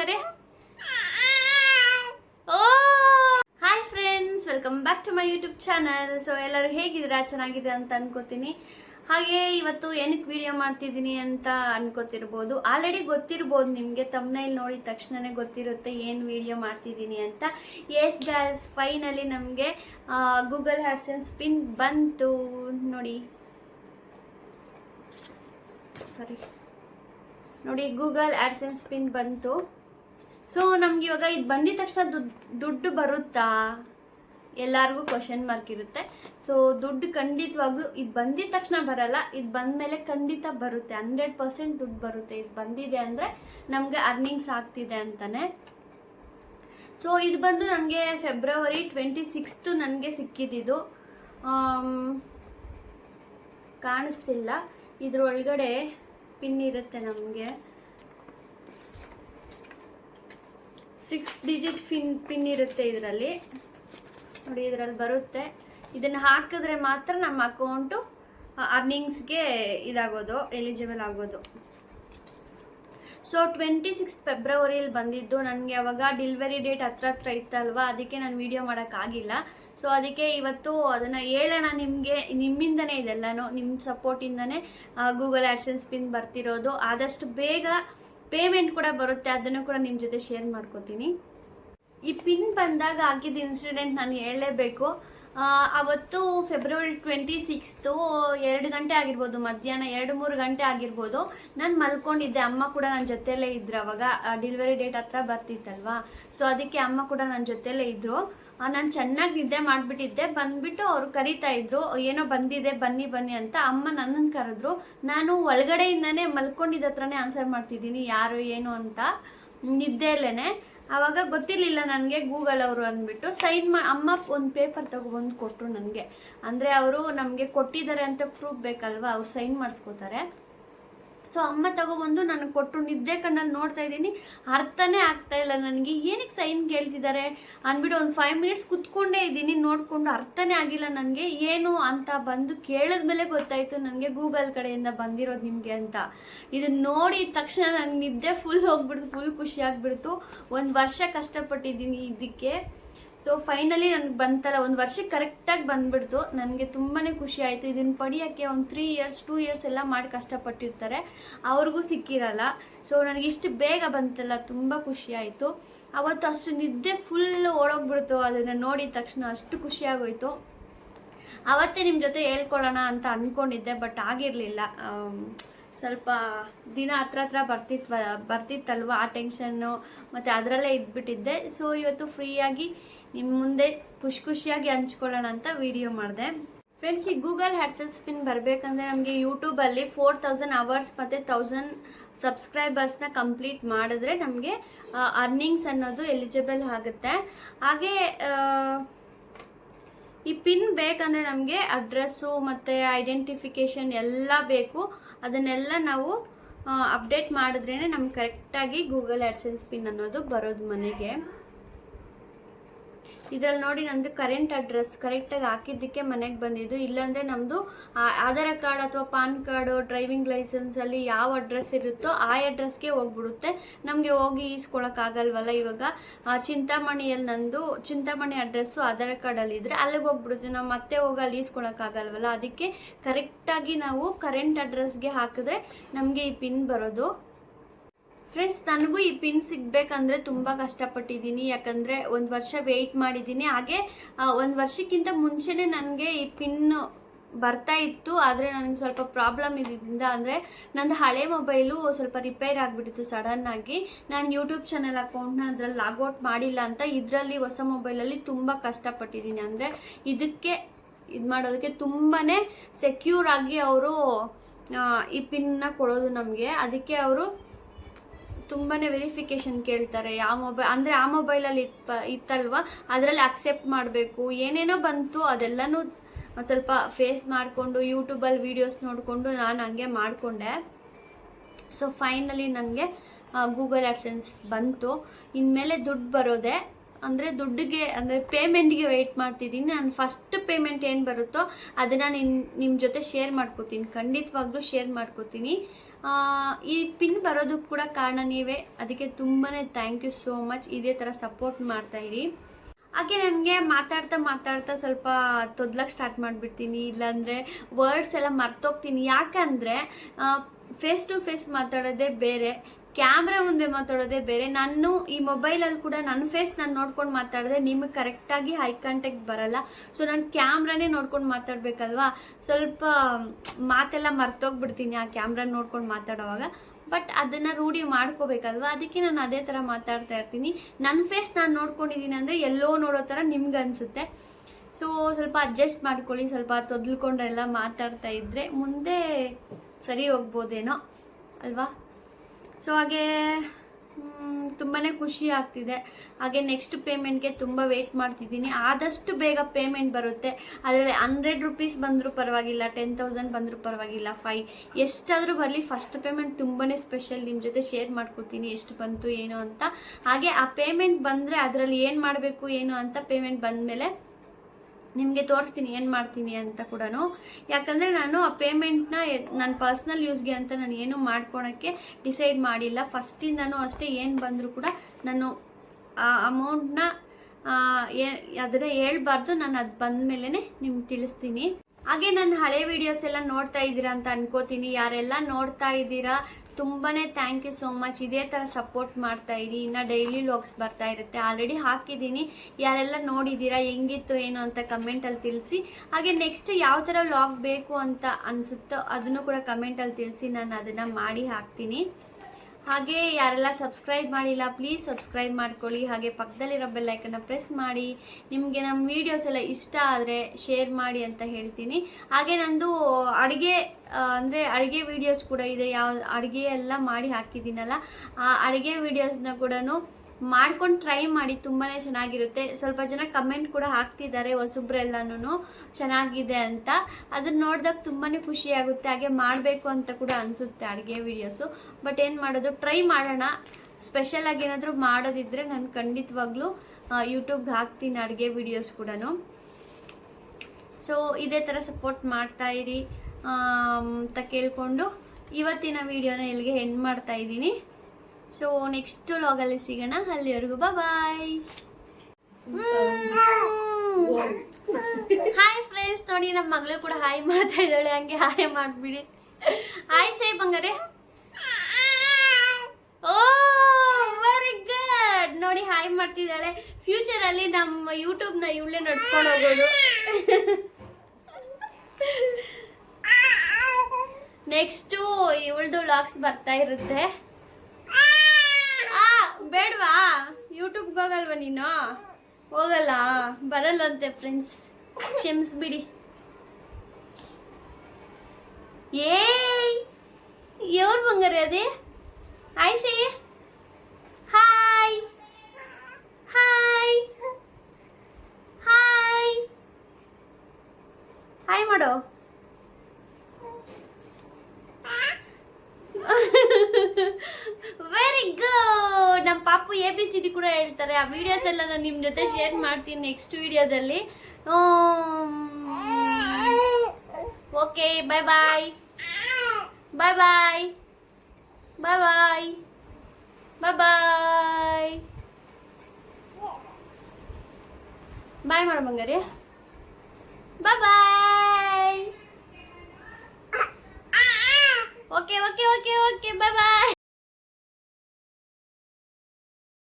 ಹಂಗಾರೆ ಓ! Hi friends welcome back to my YouTube channel so ಎಲ್ಲರೂ ಹೇಗಿದ್ದೀರಾ? ಚೆನ್ನಾಗಿದೆ ಅಂತ ಅನ್ಕೋತೀನಿ. ಹಾಗೆ ಇವತ್ತು ಏನಕ್ಕೆ ವಿಡಿಯೋ ಮಾಡ್ತಿದ್ದೀನಿ ಅಂತ ಅನ್ಕೋತಿರ್ಬೋದು. ಆಲ್ರೆಡಿ ಗೊತ್ತಿರ್ಬೋದು ನಿಮಗೆ ತಮ್ಮನೇಲಿ ನೋಡಿದ ತಕ್ಷಣವೇ ಗೊತ್ತಿರುತ್ತೆ ಏನು ವಿಡಿಯೋ ಮಾಡ್ತಿದ್ದೀನಿ ಅಂತ. ಎಸ್ ಗ್ಯಾಸ್ ಫೈನಲಿ ನಮಗೆ ಗೂಗಲ್ ಹ್ಯಾಡ್ಸೆನ್ಸ್ ಪಿನ್ ಬಂತು. ನೋಡಿ. ಸಾರಿ ನೋಡಿ ಗೂಗಲ್ ಆಡ್ಸೆನ್ಸ್ ಪಿನ್ ಬಂತು. ಸೊ ನಮ್ಗೆ ಇವಾಗ ಇದು ಬಂದಿದ ತಕ್ಷಣ ದುಡ್ಡು ದುಡ್ಡು ಬರುತ್ತಾ? ಎಲ್ಲರಿಗೂ ಕ್ವಶನ್ ಮಾರ್ಕ್ ಇರುತ್ತೆ. ಸೊ ದುಡ್ಡು ಖಂಡಿತವಾಗ್ಲೂ ಇದು ಬಂದಿದ ತಕ್ಷಣ ಬರಲ್ಲ. ಇದು ಬಂದಮೇಲೆ ಖಂಡಿತ ಬರುತ್ತೆ. ಹಂಡ್ರೆಡ್ ಪರ್ಸೆಂಟ್ ದುಡ್ಡು ಬರುತ್ತೆ. ಇದು ಬಂದಿದೆ ಅಂದರೆ ನಮಗೆ ಅರ್ನಿಂಗ್ಸ್ ಆಗ್ತಿದೆ ಅಂತಾನೆ. ಸೊ ಇದು ಬಂದು ನನಗೆ ಫೆಬ್ರವರಿ ಟ್ವೆಂಟಿ ಸಿಕ್ಸ್ತು ನನಗೆ ಸಿಕ್ಕಿದ್ದು. ಕಾಣಿಸ್ತಿಲ್ಲ. ಇದ್ರೊಳಗಡೆ ಪಿನ್ ಇರುತ್ತೆ ನಮಗೆ. ಸಿಕ್ಸ್ ಡಿಜಿಟ್ ಪಿನ್ ಪಿನ್ ಇರುತ್ತೆ ಇದರಲ್ಲಿ. ನೋಡಿ ಇದರಲ್ಲಿ ಬರುತ್ತೆ. ಇದನ್ನು ಹಾಕಿದ್ರೆ ಮಾತ್ರ ನಮ್ಮ ಅಕೌಂಟು ಅರ್ನಿಂಗ್ಸ್ಗೆ ಇದಾಗೋದು ಎಲಿಜಿಬಲ್ ಆಗೋದು. ಸೊ ಟ್ವೆಂಟಿ ಸಿಕ್ಸ್ ಫೆಬ್ರವರಿಯಲ್ಲಿ ಬಂದಿದ್ದು. ನನಗೆ ಅವಾಗ ಡೆಲಿವರಿ ಡೇಟ್ ಹತ್ರ ಹತ್ರ ಇತ್ತಲ್ವಾ? ಅದಕ್ಕೆ ನಾನು ವೀಡಿಯೋ ಮಾಡೋಕ್ಕಾಗಿಲ್ಲ ಸೊ ಅದಕ್ಕೆ ಇವತ್ತು ಅದನ್ನು ಹೇಳೋಣ ನಿಮಗೆ. ನಿಮ್ಮಿಂದನೇ ಇದೆಲ್ಲನೂ ನಿಮ್ಮ ಸಪೋರ್ಟಿಂದನೇ ಗೂಗಲ್ ಆ್ಯಡ್ಸೆನ್ಸ್ ಪಿನ್ ಬರ್ತಿರೋದು. ಆದಷ್ಟು ಬೇಗ ಪೇಮೆಂಟ್ ಕೂಡ ಬರುತ್ತೆ, ಅದನ್ನು ಕೂಡ ನಿಮ್ಮ ಜೊತೆ ಶೇರ್ ಮಾಡ್ಕೋತೀನಿ. ಈ ಪಿನ್ ಬಂದಾಗ ಆಗಿದ್ದ ಇನ್ಸಿಡೆಂಟ್ ನಾನು ಹೇಳಲೇಬೇಕು. ಅವತ್ತು ಫೆಬ್ರವರಿ ಟ್ವೆಂಟಿ ಸಿಕ್ಸ್ತು ಎರಡು ಗಂಟೆ ಆಗಿರ್ಬೋದು, ಮಧ್ಯಾಹ್ನ ಎರಡು ಮೂರು ಗಂಟೆ ಆಗಿರ್ಬೋದು. ನಾನು ಮಲ್ಕೊಂಡಿದ್ದೆ, ಅಮ್ಮ ಕೂಡ ನನ್ನ ಜೊತೆಲೇ ಇದ್ರು ಅವಾಗ. ಡೆಲಿವರಿ ಡೇಟ್ ಹತ್ರ ಬರ್ತಿತ್ತಲ್ವಾ? ಸೊ ಅದಕ್ಕೆ ಅಮ್ಮ ಕೂಡ ನನ್ನ ಜೊತೆಲೇ ಇದ್ರು. ನಾನು ಚೆನ್ನಾಗಿ ನಿದ್ದೆ ಮಾಡಿಬಿಟ್ಟಿದ್ದೆ. ಬಂದ್ಬಿಟ್ಟು ಅವರು ಕರೀತಾ ಇದ್ರು. ಏನೋ ಬಂದಿದೆ, ಬನ್ನಿ ಬನ್ನಿ ಅಂತ ಅಮ್ಮ ನನ್ನನ್ನು ಕರೆದ್ರು. ನಾನು ಒಳಗಡೆಯಿಂದನೇ ಮಲ್ಕೊಂಡಿದ್ದ ಹತ್ರನೇ ಆನ್ಸರ್ ಮಾಡ್ತಿದ್ದೀನಿ. ಯಾರು, ಏನು ಅಂತ ನಿದ್ದೆಯಲ್ಲೇ ಆವಾಗ ಗೊತ್ತಿರಲಿಲ್ಲ ನನಗೆ ಗೂಗಲ್ ಅವರು ಅಂದ್ಬಿಟ್ಟು. ಸೈನ್ ಮಾ, ಅಮ್ಮ ಒಂದು ಪೇಪರ್ ತಗೊಬಂದು ಕೊಟ್ಟರು ನನಗೆ. ಅಂದರೆ ಅವರು ನಮಗೆ ಕೊಟ್ಟಿದ್ದಾರೆ ಅಂತ ಪ್ರೂಫ್ ಬೇಕಲ್ವಾ? ಅವ್ರು ಸೈನ್ ಮಾಡಿಸ್ಕೋತಾರೆ. ಸೊ ಅಮ್ಮ ತಗೊಬಂದು ನನಗೆ ಕೊಟ್ಟು ನಿದ್ದೆ ಕಣ್ಣಲ್ಲಿ ನೋಡ್ತಾ ಇದ್ದೀನಿ. ಅರ್ಥನೇ ಆಗ್ತಾ ಇಲ್ಲ ನನಗೆ. ಏನಕ್ಕೆ ಸೈನ್ ಕೇಳ್ತಿದ್ದಾರೆ? ಅಂದ್ಬಿಟ್ಟು ಒಂದು ಫೈವ್ ಮಿನಿಟ್ಸ್ ಕುತ್ಕೊಂಡೇ ಇದ್ದೀನಿ. ನೋಡಿಕೊಂಡು ಅರ್ಥನೇ ಆಗಿಲ್ಲ ನನಗೆ. ಏನು ಅಂತ ಬಂದು ಕೇಳಿದ ಮೇಲೆ ಗೊತ್ತಾಯಿತು ನನಗೆ ಗೂಗಲ್ ಕಡೆಯಿಂದ ಬಂದಿರೋದು ನಿಮಗೆ ಅಂತ. ಇದನ್ನು ನೋಡಿದ ತಕ್ಷಣ ನನಗೆ ನಿದ್ದೆ ಫುಲ್ ಹೋಗ್ಬಿಡ್ತು ಫುಲ್ ಖುಷಿ ಆಗ್ಬಿಡ್ತು. ಒಂದು ವರ್ಷ ಕಷ್ಟಪಟ್ಟಿದ್ದೀನಿ ಇದಕ್ಕೆ. ಸೊ ಫೈನಲಿ ನನಗೆ ಬಂತಲ್ಲ, ಒಂದು ವರ್ಷಕ್ಕೆ ಕರೆಕ್ಟಾಗಿ ಬಂದ್ಬಿಡ್ತು. ನನಗೆ ತುಂಬಾ ಖುಷಿ ಆಯಿತು. ಇದನ್ನು ಪಡಿಯೋಕ್ಕೆ ಒಂದು ತ್ರೀ ಇಯರ್ಸ್ ಟೂ ಇಯರ್ಸ್ ಎಲ್ಲ ಮಾಡಿ ಕಷ್ಟಪಟ್ಟಿರ್ತಾರೆ. ಅವ್ರಿಗೂ ಸಿಕ್ಕಿರಲ್ಲ. ಸೊ ನನಗೆ ಇಷ್ಟು ಬೇಗ ಬಂತಲ್ಲ, ತುಂಬ ಖುಷಿ ಆಯಿತು. ಅವತ್ತು ಅಷ್ಟು ನಿದ್ದೆ ಫುಲ್ ಓಡೋಗ್ಬಿಡ್ತು. ಅದನ್ನು ನೋಡಿದ ತಕ್ಷಣ ಅಷ್ಟು ಖುಷಿಯಾಗೋಯ್ತು ಅವತ್ತೇ ನಿಮ್ಮ ಜೊತೆ ಹೇಳ್ಕೊಳ್ಳೋಣ ಅಂತ ಅಂದ್ಕೊಂಡಿದ್ದೆ ಬಟ್ ಆಗಿರಲಿಲ್ಲ. ಸ್ವಲ್ಪ ದಿನ ಹತ್ರ ಹತ್ರ ಬರ್ತಿತ್ವ, ಬರ್ತಿತ್ತಲ್ವ ಆ ಟೆನ್ಷನ್ನು ಮತ್ತು ಅದರಲ್ಲೇ ಇದ್ಬಿಟ್ಟಿದ್ದೆ. ಸೊ ಇವತ್ತು ಫ್ರೀಯಾಗಿ ನಿಮ್ಮ ಮುಂದೆ ಖುಷಿ ಖುಷಿಯಾಗಿ ಹಂಚ್ಕೊಳ್ಳೋಣ ಅಂತ ವಿಡಿಯೋ ಮಾಡಿದೆ. ಫ್ರೆಂಡ್ಸ್ ಈ ಗೂಗಲ್ ಹ್ಯಾಡ್ಸೆಸ್ ಪಿನ್ ಬರಬೇಕಂದ್ರೆ ನಮಗೆ ಯೂಟ್ಯೂಬಲ್ಲಿ ಫೋರ್ ತೌಸಂಡ್ ಅವರ್ಸ್ ಮತ್ತು ತೌಸಂಡ್ ಸಬ್ಸ್ಕ್ರೈಬರ್ಸ್ನ ಕಂಪ್ಲೀಟ್ ಮಾಡಿದ್ರೆ ನಮಗೆ ಅರ್ನಿಂಗ್ಸ್ ಅನ್ನೋದು ಎಲಿಜಿಬಲ್ ಆಗುತ್ತೆ. ಹಾಗೆ ಈ ಪಿನ್ ಬೇಕಂದರೆ ನಮಗೆ ಅಡ್ರೆಸ್ಸು ಮತ್ತು ಐಡೆಂಟಿಫಿಕೇಷನ್ ಎಲ್ಲ ಬೇಕು. ಅದನ್ನೆಲ್ಲ ನಾವು ಅಪ್ಡೇಟ್ ಮಾಡಿದ್ರೇ ನಮ್ಗೆ ಕರೆಕ್ಟಾಗಿ ಗೂಗಲ್ ಆ್ಯಡ್ಸೆನ್ಸ್ ಪಿನ್ ಅನ್ನೋದು ಬರೋದು ಮನೆಗೆ. ಇದ್ರಲ್ಲಿ ನೋಡಿ ನಮ್ಮದು ಕರೆಂಟ್ ಅಡ್ರೆಸ್ ಕರೆಕ್ಟಾಗಿ ಹಾಕಿದ್ದಕ್ಕೆ ಮನೆಗೆ ಬಂದಿದ್ದು. ಇಲ್ಲಾಂದರೆ ನಮ್ಮದು ಆಧಾರ್ ಕಾರ್ಡ್ ಅಥವಾ ಪಾನ್ ಕಾರ್ಡು ಡ್ರೈವಿಂಗ್ ಲೈಸೆನ್ಸಲ್ಲಿ ಯಾವ ಅಡ್ರೆಸ್ ಇರುತ್ತೋ ಆ ಅಡ್ರೆಸ್ಗೆ ಹೋಗ್ಬಿಡುತ್ತೆ. ನಮಗೆ ಹೋಗಿ ಈಸ್ಕೊಳಕ್ಕಾಗಲ್ವಲ್ಲ ಇವಾಗ. ಚಿಂತಾಮಣಿಯಲ್ಲಿ ನಂದು ಚಿಂತಾಮಣಿ ಅಡ್ರೆಸ್ಸು ಆಧಾರ್ ಕಾರ್ಡಲ್ಲಿ ಇದ್ದರೆ ಅಲ್ಲಿಗೆ ಹೋಗ್ಬಿಡುತ್ತೆ. ನಾವು ಮತ್ತೆ ಹೋಗಿ ಅಲ್ಲಿ ಈಸ್ಕೊಳಕ್ಕಾಗಲ್ವಲ್ಲ ಅದಕ್ಕೆ ಕರೆಕ್ಟಾಗಿ ನಾವು ಕರೆಂಟ್ ಅಡ್ರೆಸ್ಗೆ ಹಾಕಿದ್ರೆ ನಮಗೆ ಈ ಪಿನ್ ಬರೋದು. ಫ್ರೆಂಡ್ಸ್ ನನಗೂ ಈ ಪಿನ್ ಸಿಗ್ಬೇಕಂದ್ರೆ ತುಂಬ ಕಷ್ಟಪಟ್ಟಿದ್ದೀನಿ. ಯಾಕಂದರೆ ಒಂದು ವರ್ಷ ವೆಯ್ಟ್ ಮಾಡಿದ್ದೀನಿ. ಹಾಗೆ ಒಂದು ವರ್ಷಕ್ಕಿಂತ ಮುಂಚೆನೇ ನನಗೆ ಈ ಪಿನ್ ಬರ್ತಾ ಇತ್ತು. ಆದರೆ ನನಗೆ ಸ್ವಲ್ಪ ಪ್ರಾಬ್ಲಮ್ ಇದ್ದಿದ್ದರಿಂದ ಅಂದರೆ ನಂದು ಹಳೆ ಮೊಬೈಲು ಸ್ವಲ್ಪ ರಿಪೇರ್ ಆಗಿಬಿಟ್ಟಿತ್ತು ಸಡನ್ನಾಗಿ ನಾನು ಯೂಟ್ಯೂಬ್ ಚಾನಲ್ ಅಕೌಂಟ್ನ ಅದ್ರಲ್ಲಿ ಲಾಗೌಟ್ ಮಾಡಿಲ್ಲ ಅಂತ ಇದರಲ್ಲಿ ಹೊಸ ಮೊಬೈಲಲ್ಲಿ ತುಂಬ ಕಷ್ಟಪಟ್ಟಿದ್ದೀನಿ. ಅಂದರೆ ಇದಕ್ಕೆ, ಇದು ಮಾಡೋದಕ್ಕೆ ತುಂಬಾ ಸೆಕ್ಯೂರ್ ಆಗಿ ಅವರು ಈ ಪಿನ್ನ ಕೊಡೋದು ನಮಗೆ. ಅದಕ್ಕೆ ಅವರು ತುಂಬಾ ವೆರಿಫಿಕೇಶನ್ ಕೇಳ್ತಾರೆ. ಯಾವ ಮೊಬೈಲ್ ಅಂದರೆ ಆ ಮೊಬೈಲಲ್ಲಿ ಅಲ್ಲಿ ಇತ್ತಲ್ವ? ಅದರಲ್ಲಿ ಅಕ್ಸೆಪ್ಟ್ ಮಾಡಬೇಕು. ಏನೇನೋ ಬಂತು, ಅದೆಲ್ಲನೂ ಸ್ವಲ್ಪ ಫೇಸ್ ಮಾಡಿಕೊಂಡು ಯೂಟ್ಯೂಬಲ್ಲಿ ವೀಡಿಯೋಸ್ ನೋಡಿಕೊಂಡು ನಾನು ಹಂಗೆ ಮಾಡಿಕೊಂಡೆ. ಸೊ ಫೈನಲಿ ನನಗೆ ಗೂಗಲ್ ಆಡ್ಸೆನ್ಸ್ ಬಂತು. ಇನ್ಮೇಲೆ ದುಡ್ಡು ಬರೋದೆ. ಅಂದರೆ ದುಡ್ಡಿಗೆ, ಅಂದರೆ ಪೇಮೆಂಟ್ಗೆ ವೆಯ್ಟ್ ಮಾಡ್ತಿದ್ದೀನಿ. ನಾನು ಫಸ್ಟ್ ಪೇಮೆಂಟ್ ಏನು ಬರುತ್ತೋ, ಅದನ್ನು ನಿನ್ನ ನಿಮ್ಮ ಜೊತೆ ಶೇರ್ ಮಾಡ್ಕೋತೀನಿ. ಖಂಡಿತವಾಗ್ಲೂ ಶೇರ್ ಮಾಡ್ಕೋತೀನಿ. ಈ ಪಿನ್ ಬರೋದಕ್ಕೆ ಕೂಡ ಕಾರಣ ನೀವೇ. ಅದಕ್ಕೆ ತುಂಬಾ ಥ್ಯಾಂಕ್ ಯು ಸೋ ಮಚ್ ಇದೇ ಥರ ಸಪೋರ್ಟ್ ಮಾಡ್ತಾ ಇರಿ. ಹಾಗೆ ನನಗೆ ಮಾತಾಡ್ತಾ ಮಾತಾಡ್ತಾ ಸ್ವಲ್ಪ ತೊದ್ಲಕ್ಕೆ ಸ್ಟಾರ್ಟ್ ಮಾಡಿಬಿಡ್ತೀನಿ. ಇಲ್ಲಾಂದರೆ ವರ್ಡ್ಸ್ ಎಲ್ಲ ಮರ್ತೋಗ್ತೀನಿ. ಯಾಕಂದರೆ ಫೇಸ್ ಟು ಫೇಸ್ ಮಾತಾಡೋದೇ ಬೇರೆ. ಕ್ಯಾಮ್ರಾ ಮುಂದೆ ಮಾತಾಡೋದೆ ಬೇರೆ. ನಾನು ಈ ಮೊಬೈಲಲ್ಲಿ ಕೂಡ ನನ್ನ ಫೇಸ್ ನಾನು ನೋಡ್ಕೊಂಡು ಮಾತಾಡಿದ್ರೆ ನಿಮಗೆ ಕರೆಕ್ಟಾಗಿ ಹೈ ಕಾಂಟ್ಯಾಕ್ಟ್ ಬರಲ್ಲ. ಸೊ ನಾನು ಕ್ಯಾಮ್ರಾನೇ ನೋಡ್ಕೊಂಡು ಮಾತಾಡಬೇಕಲ್ವಾ? ಸ್ವಲ್ಪ ಮಾತೆಲ್ಲ ಮರ್ತೋಗ್ಬಿಡ್ತೀನಿ ಆ ಕ್ಯಾಮ್ರಾ ನೋಡ್ಕೊಂಡು ಮಾತಾಡೋವಾಗ. ಬಟ್ ಅದನ್ನು ರೂಢಿ ಮಾಡ್ಕೋಬೇಕಲ್ವಾ? ಅದಕ್ಕೆ ನಾನು ಅದೇ ಥರ ಮಾತಾಡ್ತಾ ಇರ್ತೀನಿ. ನನ್ನ ಫೇಸ್ ನಾನು ನೋಡ್ಕೊಂಡಿದ್ದೀನಿ ಅಂದರೆ ಎಲ್ಲೋ ನೋಡೋ ಥರ ನಿಮ್ಗೆ ಅನಿಸುತ್ತೆ. ಸೊ ಸ್ವಲ್ಪ ಅಡ್ಜಸ್ಟ್ ಮಾಡ್ಕೊಳ್ಳಿ, ಸ್ವಲ್ಪ ತೊದ್ಲ್ಕೊಂಡ್ರೆಲ್ಲ ಮಾತಾಡ್ತಾ ಇದ್ದರೆ ಮುಂದೆ ಸರಿ ಹೋಗ್ಬೋದೇನೋ ಅಲ್ವಾ? ಸೊ ಹಾಗೆ ತುಂಬಾ ಖುಷಿ ಆಗ್ತಿದೆ. ಹಾಗೆ ನೆಕ್ಸ್ಟ್ ಪೇಮೆಂಟ್ಗೆ ತುಂಬ ವೆಯ್ಟ್ ಮಾಡ್ತಿದ್ದೀನಿ. ಆದಷ್ಟು ಬೇಗ ಪೇಮೆಂಟ್ ಬರುತ್ತೆ. ಅದರಲ್ಲಿ ಹಂಡ್ರೆಡ್ ರುಪೀಸ್ ಬಂದರೂ ಪರವಾಗಿಲ್ಲ ಟೆನ್ ತೌಸಂಡ್ ಬಂದರೂ ಪರವಾಗಿಲ್ಲ ಫೈ ಎಷ್ಟಾದರೂ ಬರಲಿ ಫಸ್ಟ್ ಪೇಮೆಂಟ್ ತುಂಬಾ ಸ್ಪೆಷಲ್ ನಿಮ್ಮ ಜೊತೆ ಶೇರ್ ಮಾಡ್ಕೊತೀನಿ, ಎಷ್ಟು ಬಂತು, ಏನು ಅಂತ. ಹಾಗೆ ಆ ಪೇಮೆಂಟ್ ಬಂದರೆ ಅದರಲ್ಲಿ ಏನು ಮಾಡಬೇಕು, ಏನು ಅಂತ ಪೇಮೆಂಟ್ ಬಂದಮೇಲೆ ನಿಮಗೆ ತೋರಿಸ್ತೀನಿ, ಏನು ಮಾಡ್ತೀನಿ ಅಂತ ಕೂಡ ಯಾಕಂದರೆ ನಾನು ಆ ಪೇಮೆಂಟ್ನ ನನ್ನ ಪರ್ಸ್ನಲ್ ಯೂಸ್ಗೆ ಅಂತ ನಾನು ಏನು ಮಾಡ್ಕೊಳಕ್ಕೆ ಡಿಸೈಡ್ ಮಾಡಿಲ್ಲ. ಫಸ್ಟಿಂದನೂ ಅಷ್ಟೇ ಏನು ಬಂದರೂ ಕೂಡ ನಾನು ಆ ಅಮೌಂಟ್ನ ಅದನ್ನ ಹೇಳ್ಬಾರ್ದು. ನಾನು ಅದು ಬಂದ ಮೇಲೇ ನಿಮ್ಗೆ ತಿಳಿಸ್ತೀನಿ. ಹಾಗೆ ನನ್ನ ಹಳೆ ವಿಡಿಯೋಸ್ ಎಲ್ಲ ನೋಡ್ತಾ ಇದ್ದೀರಾ ಅಂತ ಅನ್ಕೋತೀನಿ. ಯಾರೆಲ್ಲ ನೋಡ್ತಾ ಇದ್ದೀರಾ ತುಂಬಾ ಥ್ಯಾಂಕ್ ಯು ಸೋ ಮಚ್ ಇದೇ ಥರ ಸಪೋರ್ಟ್ ಮಾಡ್ತಾ ಇರಿ. ಇನ್ನು ಡೈಲಿ ವ್ಲಾಗ್ಸ್ ಬರ್ತಾ ಇರುತ್ತೆ. ಆಲ್ರೆಡಿ ಹಾಕಿದ್ದೀನಿ. ಯಾರೆಲ್ಲ ನೋಡಿದ್ದೀರಾ, ಹೆಂಗಿತ್ತು, ಏನು ಅಂತ ಕಮೆಂಟಲ್ಲಿ ತಿಳಿಸಿ. ಹಾಗೆ ನೆಕ್ಸ್ಟ್ ಯಾವ ಥರ ವ್ಲಾಗ್ ಬೇಕು ಅಂತ ಅನಿಸುತ್ತೋ ಅದನ್ನು ಕೂಡ ಕಮೆಂಟಲ್ಲಿ ತಿಳಿಸಿ. ನಾನು ಅದನ್ನು ಮಾಡಿ ಹಾಕ್ತೀನಿ. ಹಾಗೆ ಯಾರೆಲ್ಲ ಸಬ್ಸ್ಕ್ರೈಬ್ ಮಾಡಿಲ್ಲ ಪ್ಲೀಸ್ ಸಬ್ಸ್ಕ್ರೈಬ್ ಮಾಡ್ಕೊಳ್ಳಿ. ಹಾಗೆ ಪಕ್ಕದಲ್ಲಿರೋ ಬೆಲ್ಲೈಕನ್ನ ಪ್ರೆಸ್ ಮಾಡಿ. ನಿಮಗೆ ನಮ್ಮ ವೀಡಿಯೋಸ್ ಎಲ್ಲ ಇಷ್ಟ ಆದರೆ ಶೇರ್ ಮಾಡಿ ಅಂತ ಹೇಳ್ತೀನಿ. ಹಾಗೆ ನಂದು ಅಡುಗೆ ಅಂದರೆ ಅಡುಗೆ ವೀಡಿಯೋಸ್ ಕೂಡ ಇದೆ. ಯಾವ, ಅಡುಗೆ ಎಲ್ಲ ಮಾಡಿ ಹಾಕಿದ್ದೀನಲ್ಲ, ಆ ಅಡುಗೆ ವೀಡಿಯೋಸ್ನ ಕೂಡ ಮಾಡ್ಕೊಂಡು ಟ್ರೈ ಮಾಡಿ ತುಂಬಾ ಚೆನ್ನಾಗಿರುತ್ತೆ. ಸ್ವಲ್ಪ ಜನ ಕಮೆಂಟ್ ಕೂಡ ಹಾಕ್ತಿದ್ದಾರೆ ಹೊಸಬ್ರೆಲ್ಲನೂ ಚೆನ್ನಾಗಿದೆ ಅಂತ. ಅದನ್ನ ನೋಡಿದಾಗ ತುಂಬಾ ಖುಷಿ ಆಗುತ್ತೆ. ಹಾಗೆ ಮಾಡಬೇಕು ಅಂತ ಕೂಡ ಅನಿಸುತ್ತೆ ಅಡುಗೆ ವೀಡಿಯೋಸು ಬಟ್ ಏನು ಮಾಡೋದು? ಟ್ರೈ ಮಾಡೋಣ. ಸ್ಪೆಷಲಾಗಿ ಏನಾದರೂ ಮಾಡೋದಿದ್ರೆ ನಾನು ಖಂಡಿತವಾಗ್ಲೂ ಯೂಟ್ಯೂಬ್ಗೆ ಹಾಕ್ತೀನಿ ಅಡುಗೆ ವಿಡಿಯೋಸ್ ಕೂಡ ಸೊ ಇದೇ ಥರ ಸಪೋರ್ಟ್ ಮಾಡ್ತಾ ಇರಿ. ಅಂತ ಕೇಳಿಕೊಂಡು ಇವತ್ತಿನ ವಿಡಿಯೋನ ಇಲ್ಲಿಗೆ ಎಂಡ್ ಮಾಡ್ತಾ ಇದ್ದೀನಿ. ಸೊ ನೆಕ್ಸ್ಟ್ ಲಾಗಲ್ಲಿ ಸಿಗೋಣ. ಅಲ್ಲಿವರೆಗೂ ಬಾಯ್ ಹಾಯ್ ಫ್ರೆಂಡ್ಸ್ ನೋಡಿ ನಮ್ಮ ಮಗಳು ಕೂಡ ಹಾಯ್ ಮಾಡ್ತಾ ಇದ್ದಾಳೆ. ಹಂಗೆ ಹಾಯ್ ಮಾಡಿಬಿಡಿ. ಹಾಯ್ ಸೇ ಬಂಗಾರೆ ಓ ವೆರಿ ಗುಡ್ ನೋಡಿ ಹಾಯ್ ಮಾಡ್ತಿದ್ದಾಳೆ. ಫ್ಯೂಚರಲ್ಲಿ ನಮ್ಮ ಯೂಟ್ಯೂಬ್ನ ಇವಳೇ ನಡ್ಸ್ಕೊಂಡು ಹೋಗೋದು. ನೆಕ್ಸ್ಟು ಇವಳ್ದು ಲಾಗ್ಸ್ ಬರ್ತಾ ಇರುತ್ತೆ. ಬೇಡವಾ? ಯೂಟ್ಯೂಬ್ಗೆ ಹೋಗಲ್ವ ನೀನು? ಹೋಗಲ್ಲ. ಬರಲ್ಲಂತೆ ಫ್ರೆಂಡ್ಸ್ ಕ್ಷಮಿಸ್ಬಿಡಿ. ಏ ఎవరు బంగారు అది hi say hi hi hi hi Maddow ಹೇಳ್ತಾರೆ. ಆ ವಿಡಿಯೋಸ್ ಎಲ್ಲ ನಾನು ನಿಮ್ಮ ಜೊತೆ ಶೇರ್ ಮಾಡ್ತೀನಿ ನೆಕ್ಸ್ಟ್ ವಿಡಿಯೋದಲ್ಲಿ ಓಕೆ ಬಾಯ್ ಬಾಯ್ ಬಾಯ್ ಬಾಯ್ ಬಾಯ್ ಬಾಯ್ ಬಾಯ್ ಬಾಯ್ ಬಾಯ್ ಮಾಡ ಬಂಗಾರಿ bye bye okay okay okay okay bye bye